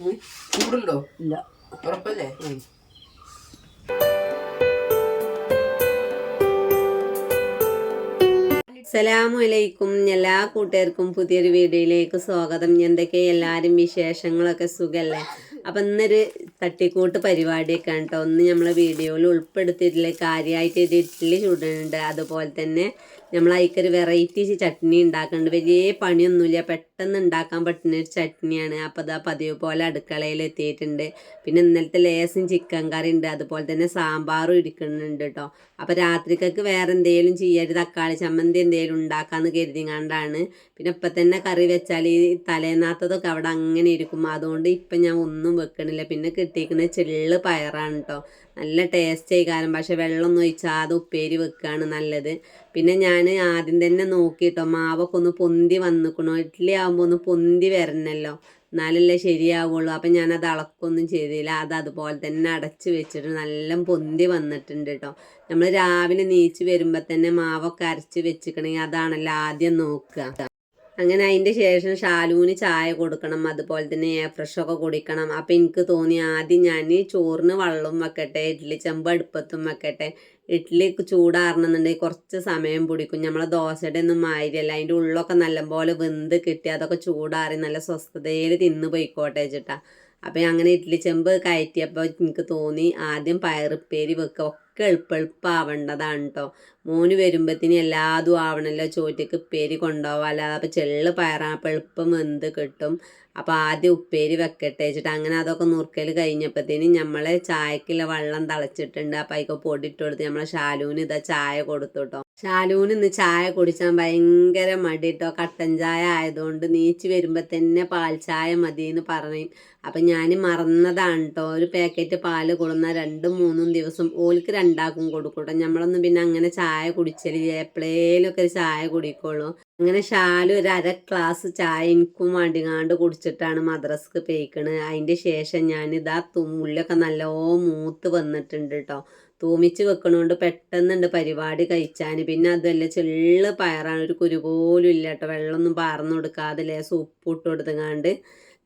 ചൂടുണ്ടോ? ഇല്ല. ഉറപ്പല്ലേ? അസലാമലൈക്കും അലൈക്കും എല്ലാ കൂട്ടുകാർക്കും പുതിയൊരു വീഡിയോയിലേക്ക് സ്വാഗതം. എന്തൊക്കെ എല്ലാവരും വിശേഷങ്ങളൊക്കെ സുഖല്ലേ? അപ്പം ഇന്നൊരു തട്ടിക്കൂട്ട് പരിപാടിയൊക്കെ ആണ് കേട്ടോ ഒന്ന് നമ്മളെ വീഡിയോയിൽ ഉൾപ്പെടുത്തിയിട്ടില്ല? കാര്യമായിട്ട് ഇഡ്ഡലി ചൂടുന്നുണ്ട് അതുപോലെ തന്നെ നമ്മൾ അതിക്കൊരു വെറൈറ്റി ചട്നി ഉണ്ടാക്കുന്നുണ്ട് വലിയ പണിയൊന്നുമില്ല. പെട്ടെന്ന് ഉണ്ടാക്കാൻ പറ്റുന്ന ഒരു ചട്നിയാണ്. അപ്പോൾ അതാ പതിവ് പോലെ അടുക്കളയിൽ എത്തിയിട്ടുണ്ട്. പിന്നെ ഇന്നലത്തെ ലേസും ചിക്കൻ കറി ഉണ്ട്. അതുപോലെ തന്നെ സാമ്പാറും ഇരിക്കുന്നുണ്ട് കേട്ടോ. അപ്പോൾ രാത്രിക്കൊക്കെ വേറെ എന്തെങ്കിലും ചെയ്യരുത് തക്കാളി ചമ്മന്തി എന്തെങ്കിലും ഉണ്ടാക്കാമെന്ന് കരുതിങ്ങാണ്ടാണ്. പിന്നെ ഇപ്പം തന്നെ കറി വെച്ചാൽ ഈ തലേന്നാത്തതൊക്കെ അവിടെ അങ്ങനെ ഇരിക്കും. അതുകൊണ്ട് ഇപ്പം ഞാൻ ഒന്നും വെക്കണില്ല. പിന്നെ കിട്ടിയിരിക്കുന്നത് ചെള്ള് പയറാണ് കേട്ടോ നല്ല ടേസ്റ്റ് ആയിക്കാരം. പക്ഷെ വെള്ളമൊന്നും ഒഴിച്ചാതെ ഉപ്പേരി വെക്കുകയാണ് നല്ലത്. പിന്നെ ഞാൻ ആദ്യം തന്നെ നോക്കിയിട്ടോ മാവൊക്കെ ഒന്ന് പൊന്തി വന്നിക്കണോ. ഇഡ്ഡലി ആകുമ്പോൾ ഒന്ന് പൊന്തി വരണല്ലോ. എന്നാലല്ലേ ശരിയാവുള്ളൂ. അപ്പം ഞാനത് അളക്കൊന്നും ചെയ്തില്ല. അത് അതുപോലെ തന്നെ അടച്ച് വെച്ചിട്ട് നല്ല പൊന്തി വന്നിട്ടുണ്ട് കേട്ടോ നമ്മൾ രാവിലെ നീച്ച് വരുമ്പോൾ തന്നെ മാവൊക്കെ അരച്ച് വെച്ചിക്കണമെങ്കിൽ അതാണല്ലോ ആദ്യം നോക്കുക. അങ്ങനെ അതിന്റെ ശേഷം ഷാലൂന് ചായ കൊടുക്കണം അതുപോലെ തന്നെ എയർ ഫ്രഷൊക്കെ കുടിക്കണം. അപ്പം എനിക്ക് തോന്നി ആദ്യം ഞാൻ ചോറിന് വെള്ളം വെക്കട്ടെ ഇഡ്ഡലി ചെമ്പ് അടുപ്പത്തും വെക്കട്ടെ. ഇഡ്ഡലി ചൂടാറണമെന്നുണ്ടെങ്കിൽ കുറച്ച് സമയം പിടിക്കും. നമ്മളെ ദോശയുടെ ഒന്നും മാതിരിയല്ല അതിന്റെ ഉള്ളൊക്കെ നല്ലപോലെ വെന്ത് കിട്ടി അതൊക്കെ ചൂടാറി നല്ല സ്വസ്ഥതയിൽ തിന്ന് പോയിക്കോട്ടെ വെച്ചിട്ടാ അപ്പം അങ്ങനെ ഇഡ്ഡലി ചെമ്പ് കയറ്റിയപ്പോൾ എനിക്ക് തോന്നി ആദ്യം പയറുപ്പേരി വെക്കുക. ഒക്കെ എളുപ്പെളുപ്പാവേണ്ടതാണ് കേട്ടോ മോന് വരുമ്പത്തിന് എല്ലാതും ആവണല്ലോ ചോറ്റക്ക് ഉപ്പേരി കൊണ്ടുപോകാം അല്ലാതെ അപ്പോൾ ചെള്ള് പയറാ അപ്പോൾ എളുപ്പം വെന്ത് കിട്ടും. അപ്പോൾ ആദ്യം ഉപ്പേരി വെക്കട്ടെ വെച്ചിട്ട് അങ്ങനെ അതൊക്കെ നുറുക്കൽ കഴിഞ്ഞപ്പോഴത്തേനും നമ്മളെ ചായക്കുള്ള വെള്ളം തിളച്ചിട്ടുണ്ട്. അപ്പോൾ അതിക്ക് പൊടി കൊടുത്ത് നമ്മളെ ഷാലൂന് ഇതാ ചായ കൊടുത്തു കേട്ടോ ഷാലൂന് ഇന്ന് ചായ കുടിച്ചാൽ ഭയങ്കര മടി കേട്ടോ കട്ടൻ ചായ ആയതുകൊണ്ട് നീച്ച് വരുമ്പോൾ തന്നെ പാൽ ചായ മതി എന്ന് പറയും. അപ്പം ഞാൻ മറന്നതാണ് കേട്ടോ ഒരു പാക്കറ്റ് പാൽ കൊള്ളുന്ന രണ്ടും മൂന്നും ദിവസം ഓൽക്ക് രണ്ടാക്കും കൊടുക്കൂട്ടോ. നമ്മളൊന്നും പിന്നെ അങ്ങനെ ചായ കുടിച്ചലില്ല. എപ്പോഴേലൊക്കെ ഒരു ചായ കുടിക്കുള്ളൂ. അങ്ങനെ ഷാലു ഒരു അര ഗ്ലാസ് ചായ എനിക്കും വേണ്ടിങ്ങാണ്ട് കുടിച്ചിട്ടാണ് മദ്രസ്ക്ക് പേക്കണ് അതിന്റെ ശേഷം ഞാനിതാ തുമ്മുള്ളൊക്കെ നല്ലോ മൂത്ത് വന്നിട്ടുണ്ട് കേട്ടോ തൂമിച്ച് വെക്കണോണ്ട് പെട്ടെന്നുണ്ട് പരിപാടി കഴിച്ചാൻ പിന്നെ അതല്ല ചെള്ള് പയറാണ്. ഒരു കുരു പോലും ഇല്ല കേട്ടോ വെള്ളമൊന്നും പാർന്നു കൊടുക്കാതെ അല്ലേ സൂപ്പ് ഇട്ട് കൊടുത്തങ്ങാണ്ട്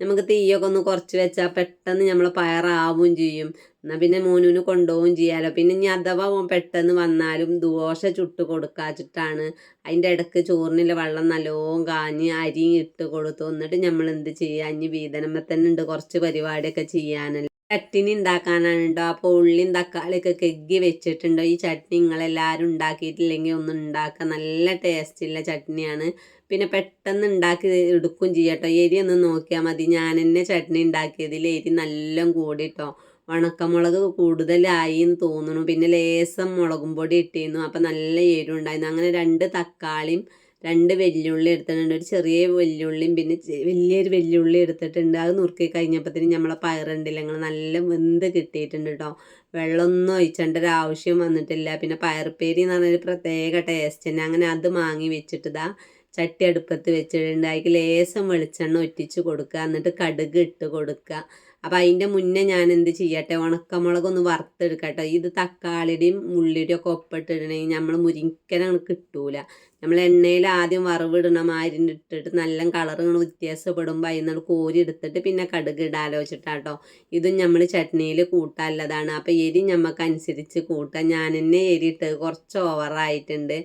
നമുക്ക് തീയൊക്കെ ഒന്ന് കുറച്ച് വെച്ചാൽ പെട്ടെന്ന് നമ്മൾ പയറാവും ചെയ്യും. എന്നാൽ പിന്നെ മോനുവിന് കൊണ്ടുപോവുകയും ചെയ്യാമല്ലോ പിന്നെ ഇനി അഥവാ ഓൻ പെട്ടെന്ന് വന്നാലും ദോശ ചുട്ട് കൊടുക്കാച്ചിട്ടാണ് അതിന്റെ ഇടയ്ക്ക് ചോറിനുള്ള വെള്ളം നല്ലോം കാഞ്ഞ് അരി ഇട്ട് കൊടുത്തു. എന്നിട്ട് നമ്മൾ എന്ത് ചെയ്യുക? ഇനി വീതനമ്മ തന്നെ ഉണ്ട്. കുറച്ച് പരിപാടിയൊക്കെ ചെയ്യാനല്ലേ. ചട്ടിനി ഉണ്ടാക്കാനാണ് കേട്ടോ. അപ്പോൾ ഉള്ളിയും തക്കാളിയൊക്കെ കെഗ്ഗി വെച്ചിട്ടുണ്ടോ. ഈ ചട്നി നിങ്ങളെല്ലാവരും ഉണ്ടാക്കിയിട്ടില്ലെങ്കിൽ ഒന്ന് ഉണ്ടാക്കുക. നല്ല ടേസ്റ്റുള്ള ചട്നിയാണ്. പിന്നെ പെട്ടെന്ന് ഉണ്ടാക്കി എടുക്കും ചെയ്യട്ടോ എരി ഒന്ന് നോക്കിയാൽ മതി. ഞാൻ തന്നെ ചട്നി ഉണ്ടാക്കിയതിൽ എരി നല്ല കൂടിട്ടോ ഉണക്കമുളക് കൂടുതലായി എന്ന് തോന്നുന്നു. പിന്നെ ലേസം മുളകും പൊടി ഇട്ടിരുന്നു. അപ്പം നല്ല എരിവുണ്ടായിരുന്നു അങ്ങനെ രണ്ട് തക്കാളിയും രണ്ട് വെല്ലുള്ളി എടുത്തിട്ടുണ്ട്. ഒരു ചെറിയ വെല്ലുള്ളിയും പിന്നെ വലിയൊരു വെല്ലുള്ളി എടുത്തിട്ടുണ്ട്. അത് നുറുക്കി കഴിഞ്ഞപ്പോഴത്തേനും നമ്മളെ പയറുണ്ടില്ല ഞങ്ങൾ നല്ല വെന്ത് കിട്ടിയിട്ടുണ്ട് കേട്ടോ വെള്ളമൊന്നും ഒഴിച്ചേണ്ട ഒരു ആവശ്യം വന്നിട്ടില്ല. പിന്നെ പയർപ്പേരി എന്ന് പറഞ്ഞൊരു പ്രത്യേക ടേസ്റ്റ് തന്നെ അങ്ങനെ അത് വാങ്ങി വെച്ചിട്ട് ഇതാ ചട്ടി അടുപ്പത്ത് വെച്ചിട്ടുണ്ട് ലേശം വെളിച്ചെണ്ണ ഒറ്റിച്ച് കൊടുക്കുക. എന്നിട്ട് കടുക് ഇട്ട് കൊടുക്കുക. അപ്പം അതിന്റെ മുന്നേ ഞാൻ എന്ത് ചെയ്യട്ടെ? ഉണക്കമുളകൊന്ന് വറുത്തെടുക്കട്ടെ. ഇത് തക്കാളിയുടെയും ഉള്ളിയുടെയും ഒക്കെ ഒപ്പിട്ടിടണമെങ്കിൽ നമ്മൾ മുരിക്കനങ്ങൾ കിട്ടൂല. നമ്മൾ എണ്ണയിൽ ആദ്യം വറവിടണം അരിഞ്ഞിട്ടിട്ട് നല്ല കളറ് ഇങ്ങനെ വ്യത്യാസപ്പെടുമ്പോൾ അതിൽ നിന്ന് കോരി എടുത്തിട്ട് പിന്നെ കടുക് ഇടാലോചിട്ടാട്ടോ ഇതും നമ്മൾ ചട്നിയിൽ കൂട്ടാനുള്ളതാണ്. അപ്പോൾ എരി നമുക്ക് അനുസരിച്ച് കൂട്ടാം. ഞാൻ തന്നെ എരി ഇട്ട് കുറച്ച് ഓവറായിട്ടുണ്ട്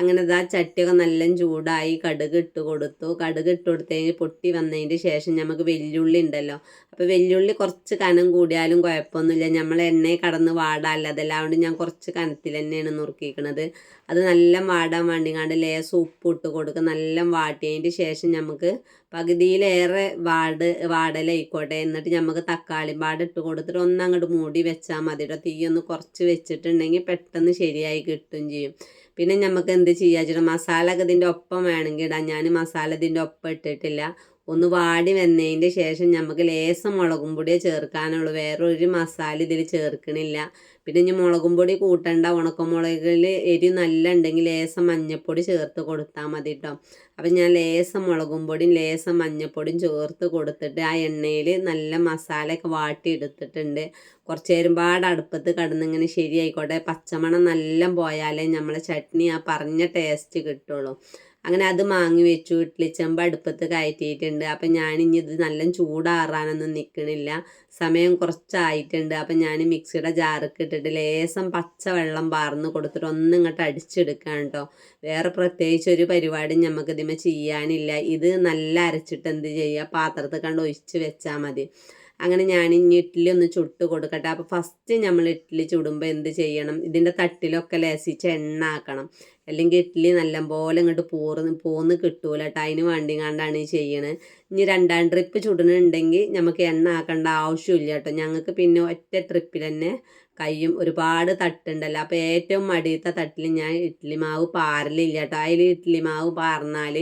അങ്ങനെ ആ ചട്ടിയൊക്കെ നല്ല ചൂടായി കടുക് ഇട്ട് കൊടുത്തു. കടുക് ഇട്ട് കൊടുത്തതിന് പൊട്ടി വന്നതിന്റെ ശേഷം നമുക്ക് വെല്ലുള്ളി ഉണ്ടല്ലോ. അപ്പോൾ വെല്ലുള്ളി കുറച്ച് കനം കൂടിയാലും കുഴപ്പമൊന്നുമില്ല. നമ്മൾ എണ്ണയെ കടന്ന് വാടാല്ലതല്ല അതുകൊണ്ട് ഞാൻ കുറച്ച് കനത്തിൽ തന്നെയാണ് നുറുക്കിയിരിക്കുന്നത്. അത് നല്ല വാടാൻ വേണ്ടി വേണ്ടിങ്ങാണ്ട് ലേസ് ഉപ്പ് ഇട്ട് കൊടുക്കുക. നല്ല വാട്ടിയതിന്റെ ശേഷം നമുക്ക് പകുതിയിലേറെ വാട് വാടലായിക്കോട്ടെ. എന്നിട്ട് നമുക്ക് തക്കാളി പാട് ഇട്ട് കൊടുത്തിട്ട് ഒന്ന് അങ്ങോട്ട് മൂടി വെച്ചാൽ മതി കേട്ടോ ഒന്ന് കുറച്ച് വെച്ചിട്ടുണ്ടെങ്കിൽ പെട്ടെന്ന് ശരിയായി കിട്ടും ചെയ്യും. പിന്നെ നമുക്ക് എന്ത് ചെയ്യാ? മസാല ഒക്കെ ഇതിന്റെ ഒപ്പം വേണമെങ്കിൽ ഇടാം. ഞാൻ മസാല ഇതിന്റെ ഒപ്പം ഇട്ടിട്ടില്ല. ഒന്ന് വാടി വന്നതിന്റെ ശേഷം നമുക്ക് ലേസം മുളകും പൊടിയെ ചേർക്കാനുള്ളൂ. വേറെ ഒരു മസാല ഇതിൽ ചേർക്കണില്ല. പിന്നെ ഇനി മുളകും പൊടി കൂട്ടണ്ട. ഉണക്കമുളകിൽ എരി നല്ല ഉണ്ടെങ്കിൽ ലേസം മഞ്ഞൾപ്പൊടി ചേർത്ത് കൊടുത്താൽ മതി കേട്ടോ അപ്പം ഞാൻ ലേസം മുളകും പൊടിയും ലേസം മഞ്ഞൾപ്പൊടിയും ചേർത്ത് കൊടുത്തിട്ട് ആ എണ്ണയിൽ നല്ല മസാലയൊക്കെ വാട്ടി എടുത്തിട്ടുണ്ട്. കുറച്ച് നേരം പാട് അടുപ്പത്ത് കിടന്നിങ്ങനെ ശരിയായിക്കോട്ടെ. പച്ചമണം നല്ല പോയാലേ നമ്മളെ ചട്നി ആ പറഞ്ഞ ടേസ്റ്റ് കിട്ടുള്ളൂ. അങ്ങനെ അത് മാങ്ങി വെച്ചു ഇഡ്ലിച്ചെമ്പ് അടുപ്പത്ത് കയറ്റിയിട്ടുണ്ട്. അപ്പം ഇനി ഇത് നല്ല ചൂടാറാനൊന്നും നിൽക്കണില്ല സമയം കുറച്ചായിട്ടുണ്ട്. അപ്പം ഞാൻ മിക്സിയുടെ ജാറൊക്കെ ഇട്ടിട്ട് ലേസം പച്ച വെള്ളം പാർന്ന് കൊടുത്തിട്ട് ഒന്നും ഇങ്ങോട്ട് അടിച്ചെടുക്കാൻ കേട്ടോ വേറെ പ്രത്യേകിച്ച് ഒരു പരിപാടി നമുക്ക് ഇതിമേ ചെയ്യാനില്ല. ഇത് നല്ല അരച്ചിട്ട് എന്ത് ചെയ്യുക? പാത്രത്തിൽ കണ്ട് ഒഴിച്ച് വെച്ചാൽ മതി. അങ്ങനെ ഞാൻ ഇനി ഇഡ്ഡലി ഒന്ന് ചുട്ട് കൊടുക്കട്ടെ. അപ്പോൾ ഫസ്റ്റ് നമ്മൾ ഇഡ്ഡലി ചുടുമ്പോൾ എന്ത് ചെയ്യണം? ഇതിന്റെ തട്ടിലൊക്കെ ലസിച്ച് എണ്ണ ആക്കണം. അല്ലെങ്കിൽ ഇഡ്ഡലി നല്ലപോലെ ഇങ്ങോട്ട് പോർന്ന് പോന്ന് കിട്ടൂല കേട്ടോ അതിന് വേണ്ടി കണ്ടാണ് ഈ ചെയ്യണത് ഇനി രണ്ടാം ട്രിപ്പ് ചുടണുണ്ടെങ്കിൽ നമുക്ക് എണ്ണ ആക്കേണ്ട ആവശ്യമില്ല കേട്ടോ ഞങ്ങൾക്ക് പിന്നെ ഒറ്റ ട്രിപ്പിൽ തന്നെ കയ്യും ഒരുപാട് തട്ടുണ്ടല്ലോ. അപ്പോൾ ഏറ്റവും മടിയത്തെ തട്ടിൽ ഞാൻ ഇഡ്ഡലി മാവ് പാരലില്ല കേട്ടോ അതിൽ ഇഡ്ഡലി മാവ് പാർന്നാൽ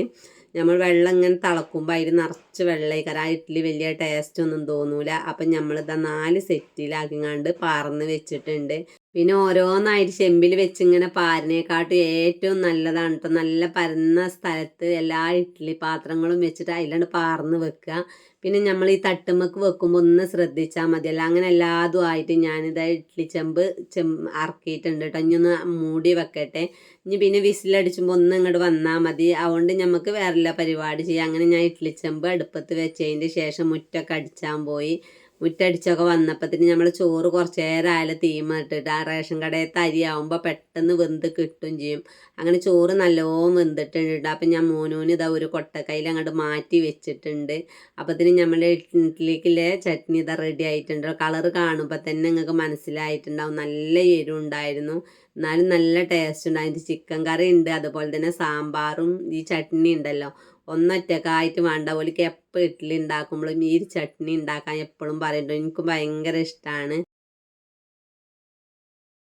നമ്മൾ വെള്ളം ഇങ്ങനെ തിളക്കുമ്പോൾ അതിൽ നിറച്ച് വെള്ളമായിക്കാരം ആ ഇഡ്ഡലി വലിയ ടേസ്റ്റ് ഒന്നും തോന്നൂല. അപ്പം നമ്മളിതാ നാല് സെറ്റിലാക്കിങ്ങാണ്ട് പാർന്ന് വെച്ചിട്ടുണ്ട്. പിന്നെ ഓരോന്നായിട്ട് ചെമ്പിൽ വെച്ച് ഇങ്ങനെ പാരിനേക്കാട്ടും ഏറ്റവും നല്ലതാണ് കേട്ടോ നല്ല പരന്ന സ്ഥലത്ത് എല്ലാ ഇഡ്ഡലി പാത്രങ്ങളും വെച്ചിട്ട് അതിലാണ് പാർന്ന് വെക്കുക പിന്നെ നമ്മൾ ഈ തട്ടുമ്മക്ക് വെക്കുമ്പോൾ ഒന്ന് ശ്രദ്ധിച്ചാൽ മതിയല്ല അങ്ങനെ എല്ലാതും ആയിട്ട് ഞാനിത് ഇഡ്ഡലി ചെമ്പ് ചെം അറക്കിയിട്ടുണ്ട് കേട്ടോ ഇനി ഒന്ന് മൂടി വെക്കട്ടെ. ഇനി പിന്നെ വിസിലടിച്ചുമ്പോൾ ഒന്ന് ഇങ്ങോട്ട് വന്നാൽ മതി. അതുകൊണ്ട് നമുക്ക് വേറെല്ല പരിപാടി ചെയ്യാം. അങ്ങനെ ഞാൻ ഇഡ്ഡലി ചെമ്പ് അടുപ്പത്ത് വെച്ചതിന്റെ ശേഷം മുറ്റൊക്കെ അടിച്ചാൻ പോയി. മുറ്റടിച്ചൊക്കെ വന്നപ്പത്തിന് നമ്മൾ ചോറ് കുറച്ച് നേരം ആയാലും തീമിട്ടിട്ട് ആ റേഷൻ കടയത്തെ തരിയാവുമ്പോൾ പെട്ടെന്ന് വെന്ത് കിട്ടും ചെയ്യും. അങ്ങനെ ചോറ് നല്ലോണം വെന്തിട്ടുണ്ട്. അപ്പം ഞാൻ മോനൂന് ഇതാ ഒരു കൊട്ടക്കൈയിൽ അങ്ങോട്ട് മാറ്റി വെച്ചിട്ടുണ്ട്. അപ്പത്തിന് നമ്മൾ ഇഡ്ഡലിക്കിലെ ചട്നി ഇതാ റെഡി ആയിട്ടുണ്ട്. കളറ് കാണുമ്പോൾ തന്നെ നിങ്ങൾക്ക് മനസ്സിലായിട്ടുണ്ടാവും. നല്ല എരിവുണ്ടായിരുന്നു എന്നാലും നല്ല ടേസ്റ്റ് ഉണ്ട്. അതിന്റെ ചിക്കൻ കറി ഉണ്ട്. അതുപോലെ തന്നെ സാമ്പാറും ഈ ചട്നി ഉണ്ടല്ലോ. ഒന്നൊറ്റക്കായിട്ട് വേണ്ട. പോലേക്ക് എപ്പോൾ ഇഡ്ഡലി ഉണ്ടാക്കുമ്പോഴും ഈ ചട്നി ഉണ്ടാക്കാൻ എപ്പോഴും പറയുന്നുണ്ട് എനിക്കും ഭയങ്കര ഇഷ്ടമാണ്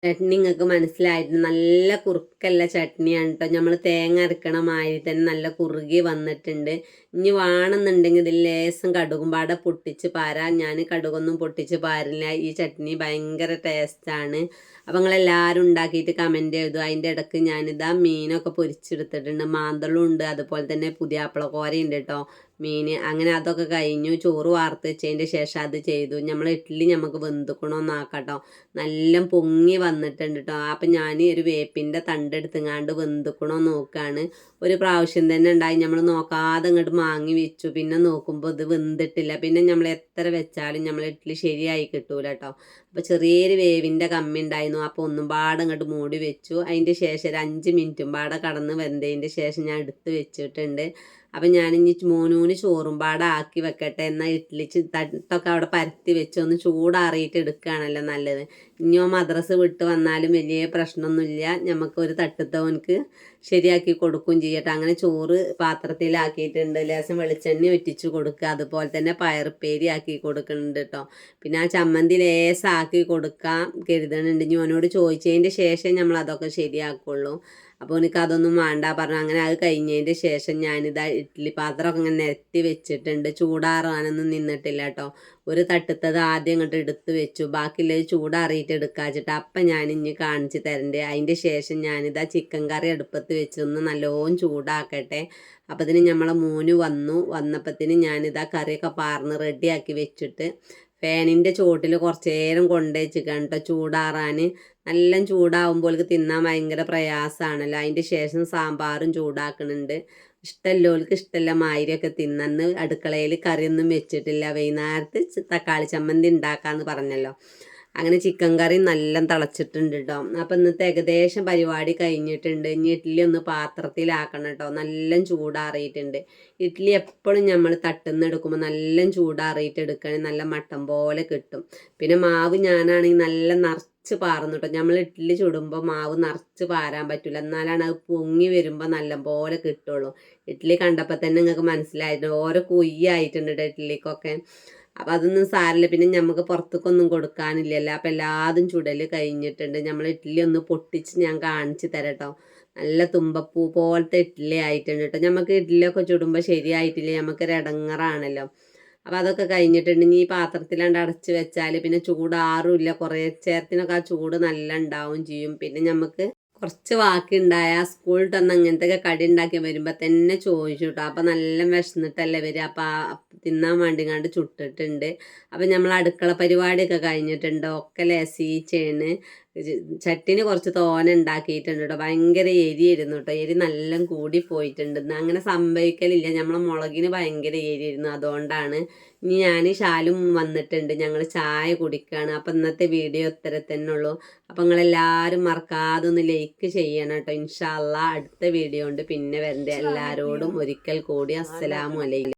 ചട്നി നിങ്ങൾക്ക് മനസ്സിലായിരുന്നു. നല്ല കുറുക്കല്ല ചട്നിയാണ് കേട്ടോ നമ്മൾ തേങ്ങ അരക്കണ മാതിരി തന്നെ നല്ല കുറുകി വന്നിട്ടുണ്ട്. ഇനി വേണമെന്നുണ്ടെങ്കിൽ ഇതിൽ ലേസം കടുകും പാട പൊട്ടിച്ച് പാരാ. ഞാൻ കടുകൊന്നും പൊട്ടിച്ച് പാരില്ല. ഈ ചട്നി ഭയങ്കര ടേസ്റ്റാണ് അപ്പോൾ നിങ്ങളെല്ലാവരും ഉണ്ടാക്കിയിട്ട് കമന്റ് എഴുതും അതിന്റെ ഇടയ്ക്ക് ഞാനിതാ മീനൊക്കെ പൊരിച്ചെടുത്തിട്ടുണ്ട്. മാന്തളും ഉണ്ട്. അതുപോലെ തന്നെ പുതിയാപ്പിളക്കോരയുണ്ട് കേട്ടോ മീൻ അങ്ങനെ അതൊക്കെ കഴിഞ്ഞു. ചോറ് വാർത്തുവെച്ചതിന്റെ ശേഷം അത് ചെയ്തു. നമ്മൾ ഇഡ്ഡലി നമുക്ക് വെന്തുക്കണമെന്നാക്കട്ടോ നല്ല പൊങ്ങി വന്നിട്ടുണ്ട് കേട്ടോ അപ്പം ഞാൻ ഒരു വേപ്പിന്റെ തണ്ടെടുത്തുങ്ങാണ്ട് വെന്തുക്കണോ നോക്കുകയാണ് ഒരു പ്രാവശ്യം തന്നെ ഉണ്ടായി. നമ്മൾ നോക്കാതെ ഇങ്ങോട്ട് മാങ്ങി വെച്ചു. പിന്നെ നോക്കുമ്പോൾ ഇത് വെന്തിട്ടില്ല. പിന്നെ നമ്മൾ എത്ര വെച്ചാലും നമ്മൾ ഇഡ്ഡലി ശരിയായി കിട്ടൂല കേട്ടോ അപ്പോൾ ചെറിയൊരു വേവിന്റെ കമ്മി ഉണ്ടായിരുന്നു. അപ്പോൾ ഒന്നും പാടെ അങ്ങോട്ട് മൂടി വെച്ചു. അതിന്റെ ശേഷം ഒരു അഞ്ച് മിനിറ്റും പാടെ കടന്ന് വെന്തതിന്റെ ശേഷം ഞാൻ എടുത്ത് വെച്ചിട്ടുണ്ട്. അപ്പം ഞാനിനി മോനൂന് ചോറും പാടെ ആക്കി വെക്കട്ടെ എന്നാൽ ഇഡ്ഡലി തട്ടൊക്കെ അവിടെ പരത്തി വെച്ച് ഒന്ന് ചൂടാറിയിട്ട് എടുക്കുകയാണല്ലോ നല്ലത്. ഇനിയോ മദ്രസ് വിട്ട് വന്നാലും വലിയ പ്രശ്നമൊന്നുമില്ല. നമുക്ക് ഒരു തട്ടത്തവനക്ക് ശരിയാക്കി കൊടുക്കുകയും ചെയ്യട്ടെ അങ്ങനെ ചോറ് പാത്രത്തിലാക്കിയിട്ടുണ്ട്. ലേശം വെളിച്ചെണ്ണ ഒറ്റിച്ച് കൊടുക്കുക. അതുപോലെ തന്നെ പയറുപ്പേരി ആക്കി കൊടുക്കുന്നുണ്ട് കേട്ടോ. പിന്നെ ആ ചമ്മന്തി ലേസാക്കി കൊടുക്കാൻ കരുതണുണ്ട് ഇനി ഓനോട് ചോദിച്ചതിന്റെ ശേഷം നമ്മൾ അതൊക്കെ ശരിയാക്കുള്ളൂ. അപ്പോൾ എനിക്ക് അതൊന്നും വേണ്ട പറഞ്ഞു. അങ്ങനെ അത് കഴിഞ്ഞതിന്റെ ശേഷം ഞാനിതാ ഇഡ്ഡലി പാത്രമൊക്കെ ഇങ്ങനെ നിരത്തി വെച്ചിട്ടുണ്ട്. ചൂടാറാനൊന്നും നിന്നിട്ടില്ല കേട്ടോ. ഒരു തട്ടത്തത് ആദ്യം ഇങ്ങോട്ട് എടുത്ത് വെച്ചു. ബാക്കിയുള്ളത് ചൂടാറിയിട്ട് എടുക്കാച്ചിട്ട് അപ്പം ഞാൻ ഇനി കാണിച്ച് തരണ്ടേ. അതിന്റെ ശേഷം ഞാനിതാ ചിക്കൻ കറി അടുപ്പത്ത് വെച്ചൊന്ന് നല്ലോണം ചൂടാക്കട്ടെ. അപ്പത്തിന് നമ്മളെ മോന് വന്നു. വന്നപ്പത്തിന് ഞാനിതാ കറിയൊക്കെ പാർന്ന് റെഡിയാക്കി വെച്ചിട്ട് ഫാനിന്റെ ചോട്ടിൽ കുറച്ച് നേരം കൊണ്ടുവച്ചിരിക്കണം കേട്ടോ ചൂടാറാൻ. നല്ല ചൂടാവുമ്പോൾ തിന്നാൻ ഭയങ്കര പ്രയാസമാണല്ലോ. അതിന്റെ ശേഷം സാമ്പാറും ചൂടാക്കുന്നുണ്ട് ഇഷ്ടമല്ലോർക്ക് ഇഷ്ടമല്ല മായിരിയൊക്കെ തിന്നന്ന് അടുക്കളയിൽ കറിയൊന്നും വെച്ചിട്ടില്ല. വൈകുന്നേരത്ത് തക്കാളി ചമ്മന്തി ഉണ്ടാക്കാമെന്ന് പറഞ്ഞല്ലോ. അങ്ങനെ ചിക്കൻ കറി നല്ല തിളച്ചിട്ടുണ്ട് കേട്ടോ അപ്പം ഇന്നത്തെ ഏകദേശം പരിപാടി കഴിഞ്ഞിട്ടുണ്ട്. ഇനി ഇഡ്ഡലി ഒന്ന് പാത്രത്തിലാക്കണം കേട്ടോ നല്ല ചൂടാറിയിട്ടുണ്ട്. ഇഡ്ഡലി എപ്പോഴും നമ്മൾ തട്ടുന്ന എടുക്കുമ്പോൾ നല്ല ചൂടാറിയിട്ട് എടുക്കുകയാണെങ്കിൽ നല്ല മട്ടം പോലെ കിട്ടും. പിന്നെ മാവ് ഞാനാണെങ്കിൽ നല്ല നിറച്ച് പാർന്നു കേട്ടോ നമ്മൾ ഇഡ്ഡലി ചുടുമ്പോൾ മാവ് നിറച്ച് പാരാൻ പറ്റില്ല എന്നാലാണ് അത് പൊങ്ങി വരുമ്പോൾ നല്ല പോലെ കിട്ടുള്ളൂ. ഇഡ്ഡലി കണ്ടപ്പോൾ തന്നെ നിങ്ങൾക്ക് മനസ്സിലായിട്ടുണ്ട് ഓരോ കുയ്യായിട്ടുണ്ട് കേട്ടോ ഇഡ്ഡലിക്കൊക്കെ അപ്പം അതൊന്നും സാരമില്ല പിന്നെ നമുക്ക് പുറത്തേക്കൊന്നും കൊടുക്കാനില്ലല്ലോ. അപ്പം എല്ലാതും ചുടൽ കഴിഞ്ഞിട്ടുണ്ട്. നമ്മൾ ഇഡ്ഡലി ഒന്ന് പൊട്ടിച്ച് ഞാൻ കാണിച്ചു തരട്ടോ. നല്ല തുമ്പപ്പൂ പോലത്തെ ഇഡ്ഡലി ആയിട്ടുണ്ട് കേട്ടോ. നമുക്ക് ഇഡ്ഡലിയൊക്കെ ചുടുമ്പോൾ ശരിയായിട്ടില്ല. നമുക്ക് ഇടങ്ങറാണല്ലോ അപ്പോൾ അതൊക്കെ കഴിഞ്ഞിട്ടുണ്ടെങ്കിൽ ഈ പാത്രത്തിലാണ്ട് അടച്ച് വെച്ചാൽ പിന്നെ ചൂടാറുമില്ല കുറേ ചേർത്തിനൊക്കെ ആ ചൂട് നല്ല ഉണ്ടാവും ചെയ്യും. പിന്നെ നമുക്ക് കുറച്ച് വാക്കുണ്ടായ സ്കൂളിൽ തന്നെ അങ്ങനത്തെ കടി ഉണ്ടാക്കി വരുമ്പോൾ തന്നെ ചോദിച്ചു കേട്ടോ അപ്പം നല്ല വിശന്നിട്ടല്ലേ വരിക അപ്പം തിന്നാൻ വേണ്ടി കണ്ട് ചുട്ടിട്ടുണ്ട്. അപ്പം നമ്മൾ അടുക്കള പരിപാടിയൊക്കെ കഴിഞ്ഞിട്ടുണ്ട്? ഒക്കെ ലസീച്ചയാണ് ച- ചട്ടിന് കുറച്ച് തോന ഉണ്ടാക്കിയിട്ടുണ്ട് കേട്ടോ ഭയങ്കര എരിയിരുന്നു കേട്ടോ എരി നല്ല കൂടി പോയിട്ടുണ്ട്. അങ്ങനെ സംഭവിക്കലില്ല. നമ്മളെ മുളകിന് ഭയങ്കര എരിയിരുന്നു അതുകൊണ്ടാണ് ഇനി ഞാൻ ഷാലും വന്നിട്ടുണ്ട്. ഞങ്ങൾ ചായ കുടിക്കുകയാണ് അപ്പം ഇന്നത്തെ വീഡിയോ ഇത്ര തന്നെ ഉള്ളൂ. അപ്പം നിങ്ങളെല്ലാവരും മറക്കാതെ ഒന്ന് ലൈക്ക് ചെയ്യണം കേട്ടോ ഇൻഷാല്ല അടുത്ത വീഡിയോ ഉണ്ട്. പിന്നെ വരണ്ട. എല്ലാവരോടും ഒരിക്കൽ കൂടി അസ്സലാമു അലൈക്കും.